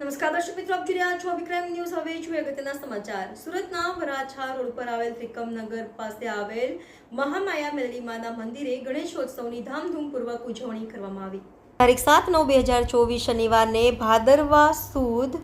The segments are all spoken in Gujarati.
નમસ્કાર, દર્શક મિત્રો, આપ જોઈ રહ્યા છો વિક્રમ ન્યૂઝ. હવે જોઈએ અગત્યના સમાચાર. સુરતના વરાછા રોડ પર આવેલ ત્રિકમનગર પાસે આવેલ મહામાયા મેલડીમાના મંદિરે ગણેશોત્સવની ધામધૂમપૂર્વક ઉજવણી કરવામાં આવી. તારીખ સાત નવ બે હજાર ચોવીસ શનિવારને ભાદરવા સુદ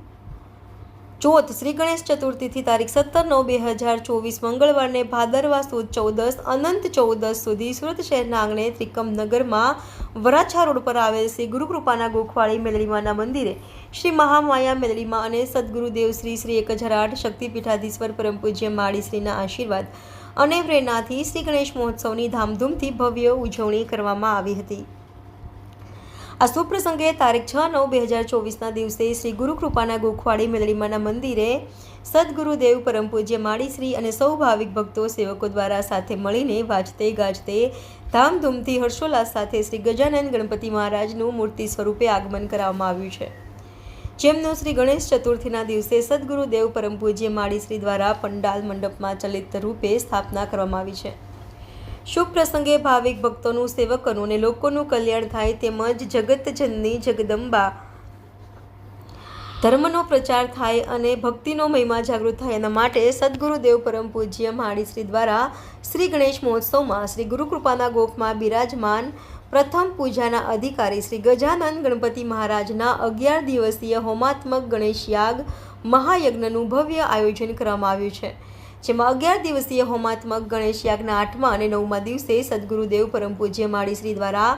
ચોથ શ્રી ગણેશ ચતુર્થીથી તારીખ સત્તર નવ બે હજાર ચોવીસ મંગળવારને ભાદરવા સુદ ચૌદસ, અનંત ચૌદસ સુધી સુરત શહેરના આંગણે ત્રિકમનગરમાં વરાછા રોડ પર આવેલ શ્રી ગુરુકૃપાના ગોખવાળી મેલડીમાના મંદિરે શ્રી મહામાયા મેલડીમાં અને સદગુરુદેવ શ્રી શ્રી એક હજાર આઠ શક્તિપીઠાધીશ્વર પરમ પૂજ્ય માળીશ્રીના આશીર્વાદ અને પ્રેરણાથી શ્રી ગણેશ મહોત્સવની ધામધૂમથી ભવ્ય ઉજવણી કરવામાં આવી હતી. આ શુભ પ્રસંગે તારીખ છ નવ બે હજાર ચોવીસના દિવસે શ્રી ગુરુકૃપાના ગોખવાડી મેલડીમાના મંદિરે સદગુરુદેવ પરમ પૂજ્ય માળીશ્રી અને સૌ ભાવિક ભક્તો સેવકો દ્વારા સાથે મળીને વાજતે ગાજતે ધામધૂમથી હર્ષોલ્લાસ સાથે શ્રી ગજાનંદ ગણપતિ મહારાજનું મૂર્તિ સ્વરૂપે આગમન કરવામાં આવ્યું છે. જેમનું શ્રી ગણેશ ચતુર્થીના દિવસે સદગુરુદેવ પરમ પૂજ્ય માળીશ્રી દ્વારા પંડાલ મંડપમાં ચલિત રૂપે સ્થાપના કરવામાં આવી છે. શુભ પ્રસંગે ભાવિક ભક્તોનું, સેવકોનું અને લોકોનું કલ્યાણ થાય તેમજ જગતજનની જગદંબા. ધર્મનો પ્રચાર થાય અને ભક્તિનો મહિમા જાગૃત થાય એના માટે સદગુરુદેવ પરમ પૂજ્ય માળીશ્રી દ્વારા શ્રી ગણેશ મહોત્સવમાં શ્રી ગુરુકૃપાના ગોખમાં બિરાજમાન પ્રથમ પૂજાના અધિકારી શ્રી ગજાનંદ ગણપતિ મહારાજના અગિયાર દિવસીય હોમાત્મક ગણેશ યાગ મહાયજ્ઞનું ભવ્ય આયોજન કરવામાં આવ્યું છે. જેમાં અગિયાર દિવસીય હોમાત્મક ગણેશ યાગના આઠમા અને નવમા દિવસે સદગુરુદેવ પરમ પૂજ્ય માળીશ્રી દ્વારા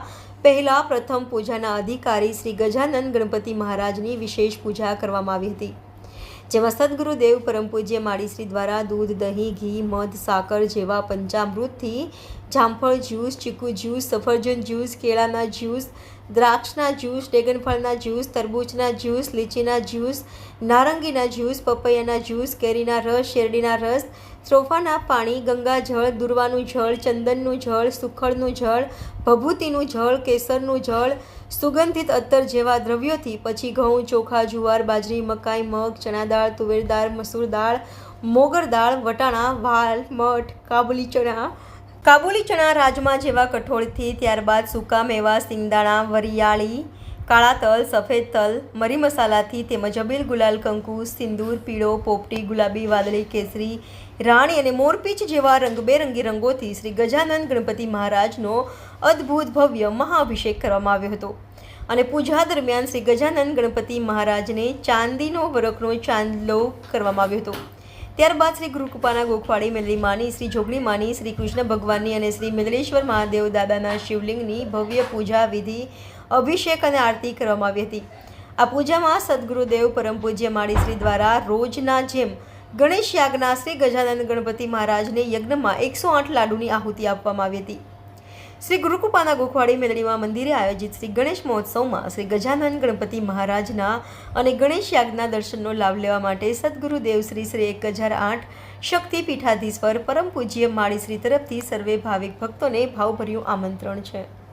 પહેલા પ્રથમ પૂજાના અધિકારી શ્રી ગજાનંદ ગણપતિ મહારાજની વિશેષ પૂજા કરવામાં આવી હતી. જેમાં સદગુરુદેવ પરમ પૂજ્ય માળીશ્રી દ્વારા દૂધ, દહીં, ઘી, મધ, સાકર જેવા પંચામૃતથી જામફળ જ્યુસ, ચીકુ જ્યુસ, સફરજન જ્યુસ, કેળાના જ્યુસ, દ્રાક્ષના જ્યુસ ડ્રેગનફળના જ્યુસ, તરબૂચના જ્યુસ, લીચીના જ્યુસ, નારંગીના જ્યુસ, પપૈયાના જ્યુસ, કેરીના રસ, શેરડીના રસ ત્રોફાના પાણી ગંગાજળ દુર્વાનું જળ, ચંદનનું જળ, સુખડનું જળ, ભભૂતિનું જળ, કેસરનું જળ, સુગંધિત અત્તર જેવા દ્રવ્યોથી પછી ઘઉં, ચોખા, જુવાર, બાજરી, મકાઈ, મગ, ચણા દાળ, તુવેર દાળ, મસૂર દાળ, મોગર દાળ, વટાણા, વાલ, મઠ, કાબુલી ચણા કાબુલી ચણા રાજમા જેવા કઠોળથી ત્યારબાદ સૂકા મેવા, સિંગદાણા, વરિયાળી કાળા તલ, સફેદ તલ, મરી મસાલાથી તેમજ અબીલ ગુલાલ, કંકુ, સિંદૂર, પીળો, પોપટી, ગુલાબી, વાદળી, કેસરી, રાણી અને મોરપીંછ જેવા રંગબેરંગી રંગોથી શ્રી ગજાનંદ ગણપતિ મહારાજનો અદ્ભુત ભવ્ય મહાઅભિષેક કરવામાં આવ્યો હતો. અને પૂજા દરમિયાન શ્રી ગજાનંદ ગણપતિ મહારાજને ચાંદીનો વરખનો ચાંદલો કરવામાં આવ્યો હતો. ત્યારબાદ શ્રી ગુરુકૃપાના ગોખવાડી મેલડી માની, શ્રી જોગણી માની, શ્રી કૃષ્ણ ભગવાનની અને શ્રી મેલડેશ્વર મહાદેવ દાદાના શિવલિંગની ભવ્ય પૂજા વિધિ અભિષેક અને આરતી કરવામાં આવી હતી. આ પૂજામાં સદગુરુદેવ પરમ પૂજ્ય માળીશ્રી દ્વારા રોજના જેમ ગણેશ યાગના શ્રી ગજાનંદ ગણપતિ મહારાજને યજ્ઞમાં એકસો આઠ લાડુની આહુતિ આપવામાં આવી હતી. શ્રી ગુરુકૃપાના ગોખવાડી મેલડીમાં મંદિરે આયોજિત શ્રી ગણેશ મહોત્સવમાં શ્રી ગજાનંદ ગણપતિ મહારાજના અને ગણેશ યાગના દર્શનનો લાભ લેવા માટે સદગુરુદેવ શ્રી શ્રી એક હજાર આઠ શક્તિ પીઠાધીશ્વર પરમ પૂજ્ય માળીશ્રી તરફથી સર્વે ભાવિક ભક્તોને ભાવભર્યું આમંત્રણ છે.